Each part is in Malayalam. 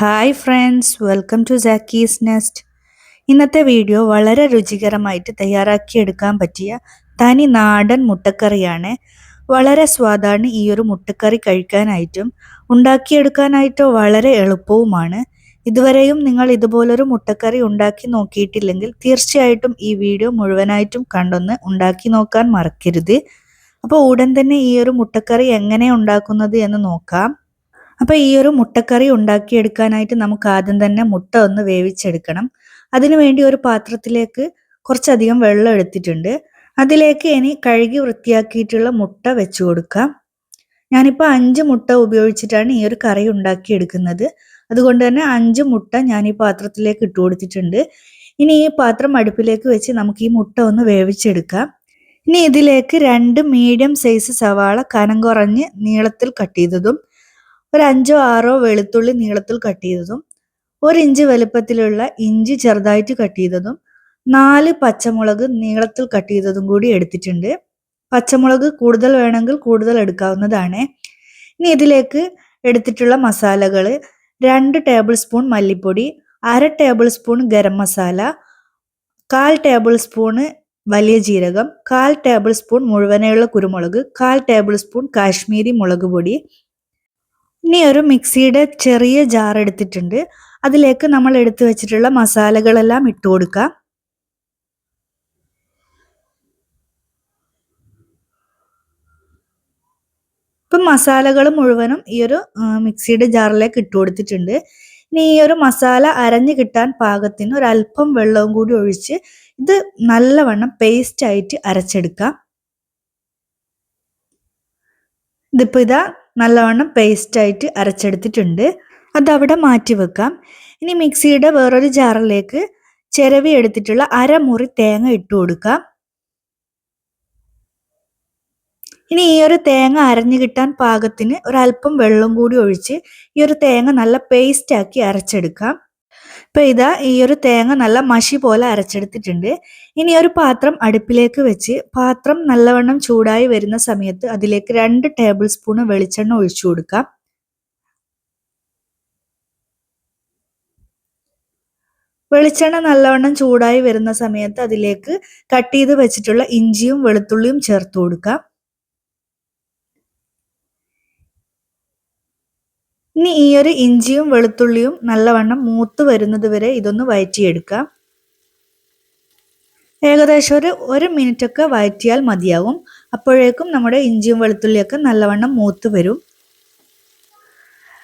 Hi friends welcome to Jackie's Nest ഇന്നത്തെ വീഡിയോ വളരെ രുചികരമായിട്ട് തയ്യാറാക്കിയെടുക്കാൻ പറ്റിയ തനി നാടൻ മുട്ടക്കറിയാണ്. വളരെ സ്വാദാണ് ഈ ഒരു മുട്ടക്കറി കഴിക്കാനായിട്ടും ഉണ്ടാക്കിയെടുക്കാനായിട്ടോ വളരെ എളുപ്പവുമാണ്. ഇതുവരെയും നിങ്ങൾ ഇതുപോലൊരു മുട്ടക്കറി ഉണ്ടാക്കി നോക്കിയിട്ടില്ലെങ്കിൽ തീർച്ചയായിട്ടും ഈ വീഡിയോ മുഴുവനായിട്ടും കണ്ടൊന്ന് ഉണ്ടാക്കി നോക്കാൻ മറക്കരുത്. അപ്പോൾ ഉടൻ തന്നെ ഈ ഒരു മുട്ടക്കറി എങ്ങനെ ഉണ്ടാക്കുന്നത് എന്ന് നോക്കാം. അപ്പോൾ ഈ ഒരു മുട്ടക്കറി ഉണ്ടാക്കിയെടുക്കാനായിട്ട് നമുക്ക് ആദ്യം തന്നെ മുട്ട ഒന്ന് വേവിച്ചെടുക്കണം. അതിനുവേണ്ടി ഒരു പാത്രത്തിലേക്ക് കുറച്ചധികം വെള്ളം എടുത്തിട്ടുണ്ട്. അതിലേക്ക് ഇനി കഴുകി വൃത്തിയാക്കിയിട്ടുള്ള മുട്ട വെച്ചു കൊടുക്കാം. ഞാനിപ്പോൾ അഞ്ച് മുട്ട ഉപയോഗിച്ചിട്ടാണ് ഈ ഒരു കറി ഉണ്ടാക്കിയെടുക്കുന്നത്. അതുകൊണ്ട് തന്നെ അഞ്ച് മുട്ട ഞാൻ ഈ പാത്രത്തിലേക്ക് ഇട്ട് കൊടുത്തിട്ടുണ്ട്. ഇനി ഈ പാത്രം അടുപ്പിലേക്ക് വെച്ച് നമുക്ക് ഈ മുട്ട ഒന്ന് വേവിച്ചെടുക്കാം. ഇനി ഇതിലേക്ക് രണ്ട് മീഡിയം സൈസ് സവാള കനം കുറഞ്ഞ് നീളത്തിൽ കട്ട് ചെയ്തതും ഒരു അഞ്ചോ ആറോ വെളുത്തുള്ളി നീളത്തിൽ കട്ട് ചെയ്തതും ഒരു ഇഞ്ച് വലുപ്പത്തിലുള്ള ഇഞ്ചി ചെറുതായിട്ട് കട്ട് ചെയ്തതും നാല് പച്ചമുളക് നീളത്തിൽ കട്ട് ചെയ്തതും കൂടി എടുത്തിട്ടുണ്ട്. പച്ചമുളക് കൂടുതൽ വേണമെങ്കിൽ കൂടുതൽ എടുക്കാവുന്നതാണ്. ഇനി ഇതിലേക്ക് എടുത്തിട്ടുള്ള മസാലകൾ രണ്ട് ടേബിൾ സ്പൂൺ മല്ലിപ്പൊടി അര ടേബിൾ സ്പൂൺ ഗരം മസാല കാൽ ടേബിൾ സ്പൂണ് വലിയ ജീരകം കാൽ ടേബിൾ സ്പൂൺ മുഴുവനെയുള്ള കുരുമുളക് കാൽ ടേബിൾ സ്പൂൺ കാശ്മീരി മുളക് പൊടി ഇനി ഒരു മിക്സിയുടെ ചെറിയ ജാർ എടുത്തിട്ടുണ്ട്. അതിലേക്ക് നമ്മൾ എടുത്തു വെച്ചിട്ടുള്ള മസാലകളെല്ലാം ഇട്ട് കൊടുക്കാം. ഇപ്പം മസാലകൾ മുഴുവനും ഈ ഒരു മിക്സിയുടെ ജാറിലേക്ക് ഇട്ട് കൊടുത്തിട്ടുണ്ട്. ഇനി ഈ ഒരു മസാല അരഞ്ഞു കിട്ടാൻ പാകത്തിന് ഒരു അല്പം വെള്ളവും കൂടി ഒഴിച്ച് ഇത് നല്ലവണ്ണം പേസ്റ്റ് ആയിട്ട് അരച്ചെടുക്കാം. ഇതിപ്പോൾ ഇതാ നല്ലവണ്ണം പേസ്റ്റായിട്ട് അരച്ചെടുത്തിട്ടുണ്ട്. അതവിടെ മാറ്റി വെക്കാം. ഇനി മിക്സിയുടെ വേറൊരു ജാറിലേക്ക് ചിരവി എടുത്തിട്ടുള്ള അരമുറി തേങ്ങ ഇട്ട് കൊടുക്കാം. ഇനി ഈ ഒരു തേങ്ങ അരഞ്ഞു കിട്ടാൻ പാകത്തിന് ഒരല്പം വെള്ളം കൂടി ഒഴിച്ച് ഈ ഒരു തേങ്ങ നല്ല പേസ്റ്റാക്കി അരച്ചെടുക്കാം. ഇപ്പൊ ഇതാ ഈ ഒരു തേങ്ങ നല്ല മഷി പോലെ അരച്ചെടുത്തിട്ടുണ്ട്. ഇനി ഒരു പാത്രം അടുപ്പിലേക്ക് വെച്ച് പാത്രം നല്ലവണ്ണം ചൂടായി വരുന്ന സമയത്ത് അതിലേക്ക് രണ്ട് ടേബിൾ സ്പൂൺ വെളിച്ചെണ്ണ ഒഴിച്ചു കൊടുക്കാം. വെളിച്ചെണ്ണ നല്ലവണ്ണം ചൂടായി വരുന്ന സമയത്ത് അതിലേക്ക് കട്ട് ചെയ്ത് വെച്ചിട്ടുള്ള ഇഞ്ചിയും വെളുത്തുള്ളിയും ചേർത്ത് കൊടുക്കാം. ഇനി ഈ ഒരു ഇഞ്ചിയും വെളുത്തുള്ളിയും നല്ലവണ്ണം മൂത്ത് വരുന്നത് വരെ ഇതൊന്ന് വയറ്റിയെടുക്കാം. ഏകദേശം ഒരു ഒരു മിനിറ്റ് ഒക്കെ വയറ്റിയാൽ മതിയാകും. അപ്പോഴേക്കും നമ്മുടെ ഇഞ്ചിയും വെളുത്തുള്ളിയൊക്കെ നല്ലവണ്ണം മൂത്ത് വരും.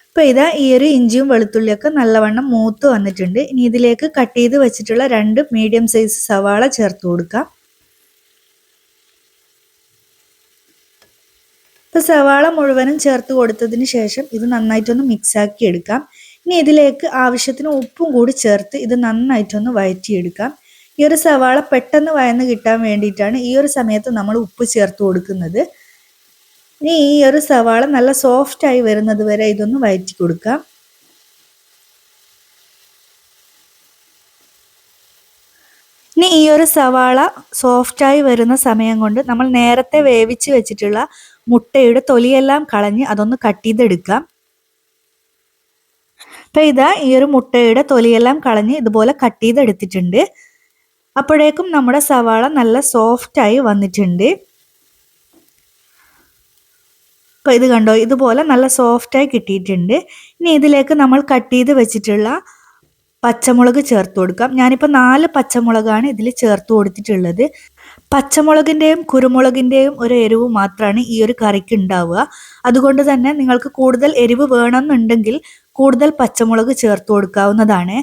ഇപ്പൊ ഇതാ ഈ ഒരു ഇഞ്ചിയും വെളുത്തുള്ളിയൊക്കെ നല്ലവണ്ണം മൂത്ത് വന്നിട്ടുണ്ട്. ഇനി ഇതിലേക്ക് കട്ട് ചെയ്ത് വെച്ചിട്ടുള്ള രണ്ട് മീഡിയം സൈസ് സവാള ചേർത്ത് കൊടുക്കാം. ഇപ്പൊ സവാള മുഴുവനും ചേർത്ത് കൊടുത്തതിന് ശേഷം ഇത് നന്നായിട്ടൊന്ന് മിക്സ് ആക്കി എടുക്കാം. ഇനി ഇതിലേക്ക് ആവശ്യത്തിന് ഉപ്പും കൂടി ചേർത്ത് ഇത് നന്നായിട്ടൊന്ന് വഴറ്റിയെടുക്കാം. ഈ ഒരു സവാള പെട്ടെന്ന് വയന്ന് കിട്ടാൻ വേണ്ടിയിട്ടാണ് ഈ ഒരു സമയത്ത് നമ്മൾ ഉപ്പ് ചേർത്ത് കൊടുക്കുന്നത്. ഇനി ഈ ഒരു സവാള നല്ല സോഫ്റ്റ് ആയി വരുന്നത് വരെ ഇതൊന്ന് വയറ്റി കൊടുക്കാം. ഇനി ഈ ഒരു സവാള സോഫ്റ്റായി വരുന്ന സമയം കൊണ്ട് നമ്മൾ നേരത്തെ വേവിച്ച് വെച്ചിട്ടുള്ള മുട്ടയുടെ തൊലിയെല്ലാം കളഞ്ഞ് അതൊന്ന് കട്ട് ചെയ്തെടുക്കാം. അപ്പൊ ഇതാ ഈ ഒരു മുട്ടയുടെ തൊലിയെല്ലാം കളഞ്ഞ് ഇതുപോലെ കട്ട് ചെയ്തെടുത്തിട്ടുണ്ട്. അപ്പോഴേക്കും നമ്മുടെ സവാള നല്ല സോഫ്റ്റായി വന്നിട്ടുണ്ട്. അപ്പൊ ഇത് കണ്ടോ ഇതുപോലെ നല്ല സോഫ്റ്റായി കിട്ടിയിട്ടുണ്ട്. ഇനി ഇതിലേക്ക് നമ്മൾ കട്ട് ചെയ്ത് വെച്ചിട്ടുള്ള പച്ചമുളക് ചേർത്ത് കൊടുക്കാം. ഞാനിപ്പോൾ നാല് പച്ചമുളകാണ് ഇതിൽ ചേർത്ത് കൊടുത്തിട്ടുള്ളത്. പച്ചമുളകിന്റെയും കുരുമുളകിന്റെയും ഒരു എരിവ് മാത്രമാണ് ഈ ഒരു കറിക്ക് ഉണ്ടാവുക. അതുകൊണ്ട് തന്നെ നിങ്ങൾക്ക് കൂടുതൽ എരിവ് വേണമെന്നുണ്ടെങ്കിൽ കൂടുതൽ പച്ചമുളക് ചേർത്ത് കൊടുക്കാവുന്നതാണ്.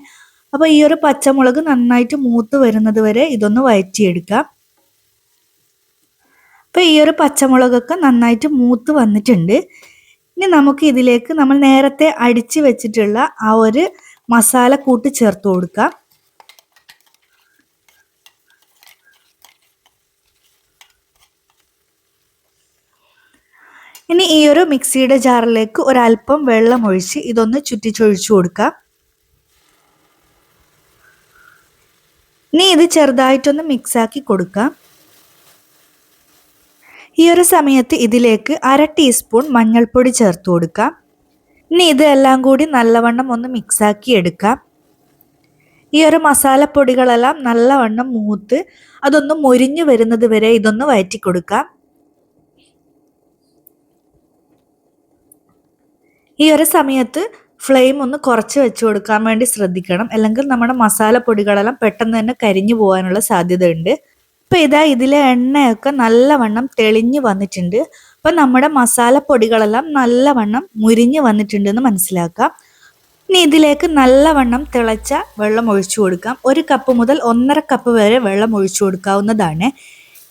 അപ്പോൾ ഈ ഒരു പച്ചമുളക് നന്നായിട്ട് മൂത്ത് വരുന്നത് വരെ ഇതൊന്ന് വയറ്റിയെടുക്കാം. അപ്പോൾ ഈ ഒരു പച്ചമുളകൊക്കെ നന്നായിട്ട് മൂത്ത് വന്നിട്ടുണ്ട്. ഇനി നമുക്ക് ഇതിലേക്ക് നമ്മൾ നേരത്തെ അടിച്ചു വെച്ചിട്ടുള്ള ആ ഒരു മസാല കൂട്ട് ചേർത്ത് കൊടുക്കുക. ഇനി ഈ ഒരു മിക്സിയുടെ ജാറിലേക്ക് ഒരല്പം വെള്ളം ഒഴിച്ച് ഇതൊന്ന് ചുറ്റിച്ചൊഴിച്ചു കൊടുക്കുക. ഇനി ഇത് ചെറുതായിട്ടൊന്ന് മിക്സാക്കി കൊടുക്കാം ഈ ഒരു സമയത്ത് ഇതിലേക്ക് അര ടീസ്പൂൺ മഞ്ഞൾപ്പൊടി ചേർത്ത് കൊടുക്കാം ഇനി ഇതെല്ലാം കൂടി നല്ലവണ്ണം ഒന്ന് മിക്സാക്കി എടുക്കാം. ഈ ഒരു മസാലപ്പൊടികളെല്ലാം നല്ലവണ്ണം മൂത്ത് അതൊന്ന് മൊരിഞ്ഞു വരുന്നത് വരെ ഇതൊന്ന് വയറ്റി കൊടുക്കാം. ഈ ഒരു സമയത്ത് ഫ്ലെയിം ഒന്ന് കുറച്ച് വെച്ച് കൊടുക്കാൻ വേണ്ടി ശ്രദ്ധിക്കണം. അല്ലെങ്കിൽ നമ്മുടെ മസാലപ്പൊടികളെല്ലാം പെട്ടെന്ന് തന്നെ കരിഞ്ഞു പോകാനുള്ള സാധ്യതയുണ്ട്. ഇപ്പം ഇതാ ഇതിലെ എണ്ണയൊക്കെ നല്ലവണ്ണം തെളിഞ്ഞു വന്നിട്ടുണ്ട്. അപ്പം നമ്മുടെ മസാലപ്പൊടികളെല്ലാം നല്ലവണ്ണം മുരിഞ്ഞു വന്നിട്ടുണ്ടെന്ന് മനസ്സിലാക്കാം. ഇനി ഇതിലേക്ക് നല്ലവണ്ണം തിളച്ച വെള്ളം ഒഴിച്ചു കൊടുക്കാം. ഒരു കപ്പ് മുതൽ ഒന്നര കപ്പ് വരെ വെള്ളം ഒഴിച്ചു കൊടുക്കാവുന്നതാണ്.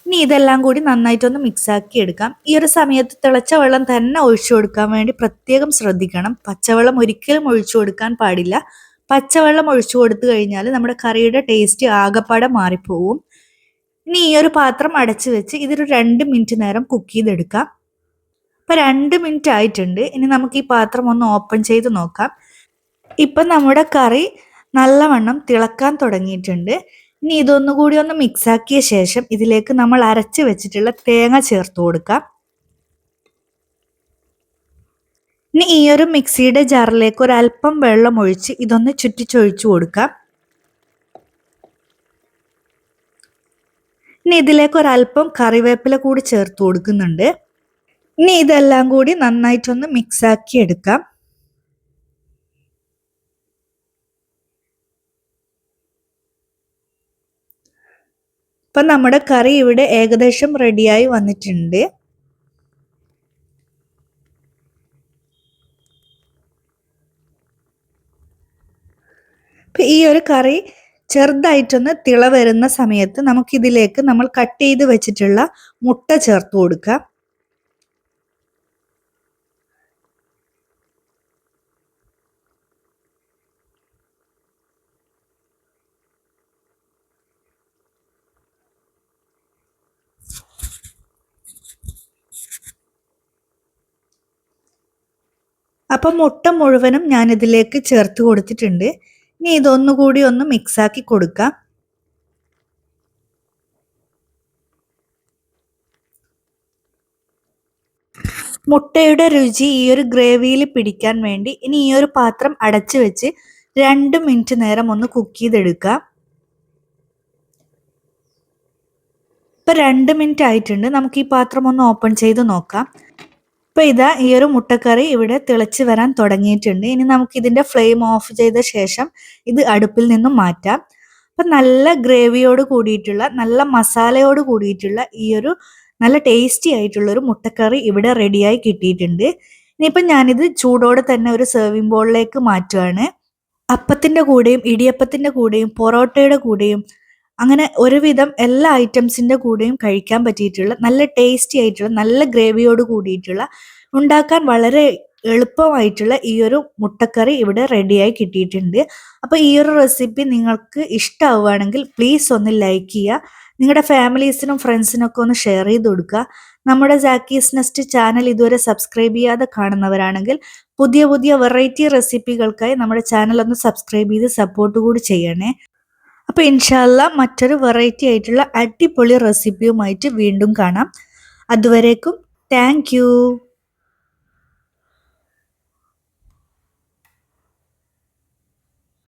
ഇനി ഇതെല്ലാം കൂടി നന്നായിട്ടൊന്ന് മിക്സാക്കി എടുക്കാം. ഈ ഒരു സമയത്ത് തിളച്ച വെള്ളം തന്നെ ഒഴിച്ചു കൊടുക്കാൻ വേണ്ടി പ്രത്യേകം ശ്രദ്ധിക്കണം. പച്ചവെള്ളം ഒരിക്കലും ഒഴിച്ചു കൊടുക്കാൻ പാടില്ല. പച്ചവെള്ളം ഒഴിച്ചു കൊടുത്തു കഴിഞ്ഞാൽ നമ്മുടെ കറിയുടെ ടേസ്റ്റ് ആകപ്പാടെ മാറിപ്പോവും. ഇനി ഈ ഒരു പാത്രം അടച്ചു വെച്ച് ഇതൊരു രണ്ട് മിനിറ്റ് നേരം കുക്ക് ചെയ്തെടുക്കാം. ഇപ്പം രണ്ട് മിനിറ്റ് ആയിട്ടുണ്ട്. ഇനി നമുക്ക് ഈ പാത്രം ഒന്ന് ഓപ്പൺ ചെയ്ത് നോക്കാം. ഇപ്പം നമ്മുടെ കറി നല്ലവണ്ണം തിളക്കാൻ തുടങ്ങിയിട്ടുണ്ട്. ഇനി ഇതൊന്നുകൂടി ഒന്ന് മിക്സാക്കിയ ശേഷം ഇതിലേക്ക് നമ്മൾ അരച്ച് വെച്ചിട്ടുള്ള തേങ്ങ ചേർത്ത് കൊടുക്കാം. ഇനി ഈ ഒരു മിക്സിയുടെ ജാറിലേക്ക് ഒരു അല്പം വെള്ളം ഒഴിച്ച് ഇതൊന്ന് ചുറ്റിച്ചൊഴിച്ചു കൊടുക്കാം. ഇനി ഇതിലേക്ക് ഒരല്പം കറിവേപ്പില കൂടി ചേർത്ത് കൊടുക്കുന്നുണ്ട്. ഇനി ഇതെല്ലാം കൂടി നന്നായിട്ടൊന്ന് മിക്സ് ആക്കി എടുക്കാം. ഇപ്പം നമ്മുടെ കറി ഇവിടെ ഏകദേശം റെഡിയായി വന്നിട്ടുണ്ട്. ഈ ഒരു കറി ചെറുതായിട്ടൊന്ന് തിള വരുന്ന സമയത്ത് നമുക്കിതിലേക്ക് നമ്മൾ കട്ട് ചെയ്ത് വെച്ചിട്ടുള്ള മുട്ട ചേർത്ത് കൊടുക്കാം. അപ്പം മുട്ട മുഴുവനും ഞാനിതിലേക്ക് ചേർത്ത് കൊടുത്തിട്ടുണ്ട്. ഇനി ഇതൊന്നുകൂടി ഒന്ന് മിക്സാക്കി കൊടുക്കാം. മുട്ടയുടെ രുചി ഈ ഒരു ഗ്രേവിയിൽ പിടിക്കാൻ വേണ്ടി ഇനി ഈ ഒരു പാത്രം അടച്ചു വെച്ച് രണ്ട് മിനിറ്റ് നേരം ഒന്ന് കുക്ക് ചെയ്തെടുക്കാം. ഇപ്പം രണ്ട് മിനിറ്റ് ആയിട്ടുണ്ട്. നമുക്ക് ഈ പാത്രം ഒന്ന് ഓപ്പൺ ചെയ്ത് നോക്കാം. ഇപ്പം ഇതാ ഈ ഒരു മുട്ടക്കറി ഇവിടെ തിളച്ച് വരാൻ തുടങ്ങിയിട്ടുണ്ട്. ഇനി നമുക്ക് ഇതിന്റെ ഫ്ലെയിം ഓഫ് ചെയ്ത ശേഷം ഇത് അടുപ്പിൽ നിന്നും മാറ്റാം. അപ്പം നല്ല ഗ്രേവിയോട് കൂടിയിട്ടുള്ള നല്ല മസാലയോട് കൂടിയിട്ടുള്ള ഈ ഒരു നല്ല ടേസ്റ്റി ആയിട്ടുള്ള ഒരു മുട്ടക്കറി ഇവിടെ റെഡിയായി കിട്ടിയിട്ടുണ്ട്. ഇനിയിപ്പം ഞാനിത് ചൂടോടെ തന്നെ ഒരു സെർവിങ് ബോളിലേക്ക് മാറ്റുകയാണ് അപ്പത്തിന്റെ കൂടെയും ഇടിയപ്പത്തിന്റെ കൂടെയും പൊറോട്ടയുടെ കൂടെയും അങ്ങനെ ഒരുവിധം എല്ലാ ഐറ്റംസിന്റെ കൂടെയും കഴിക്കാൻ പറ്റിയിട്ടുള്ള നല്ല ടേസ്റ്റി ആയിട്ടുള്ള നല്ല ഗ്രേവിയോട് കൂടിയിട്ടുള്ള ഉണ്ടാക്കാൻ വളരെ എളുപ്പമായിട്ടുള്ള ഈ ഒരു മുട്ടക്കറി ഇവിടെ റെഡിയായി കിട്ടിയിട്ടുണ്ട്. അപ്പോൾ ഈ ഒരു റെസിപ്പി നിങ്ങൾക്ക് ഇഷ്ടമാവുകയാണെങ്കിൽ പ്ലീസ് ഒന്ന് ലൈക്ക് ചെയ്യുക. നിങ്ങളുടെ ഫാമിലീസിനും ഫ്രണ്ട്സിനും ഒക്കെ ഒന്ന് ഷെയർ ചെയ്ത് കൊടുക്കുക. നമ്മുടെ ജാക്കീസ് നെസ്റ്റ് ചാനൽ ഇതുവരെ സബ്സ്ക്രൈബ് ചെയ്യാതെ കാണുന്നവരാണെങ്കിൽ പുതിയ പുതിയ വെറൈറ്റി റെസിപ്പികൾക്കായി നമ്മുടെ ചാനൽ ഒന്ന് സബ്സ്ക്രൈബ് ചെയ്ത് സപ്പോർട്ട് കൂടി ചെയ്യണേ. അപ്പോൾ ഇൻഷാല്ല മറ്റൊരു വെറൈറ്റി ആയിട്ടുള്ള അടിപൊളി റെസിപ്പിയുമായിട്ട് വീണ്ടും കാണാം. അതുവരേക്കും താങ്ക്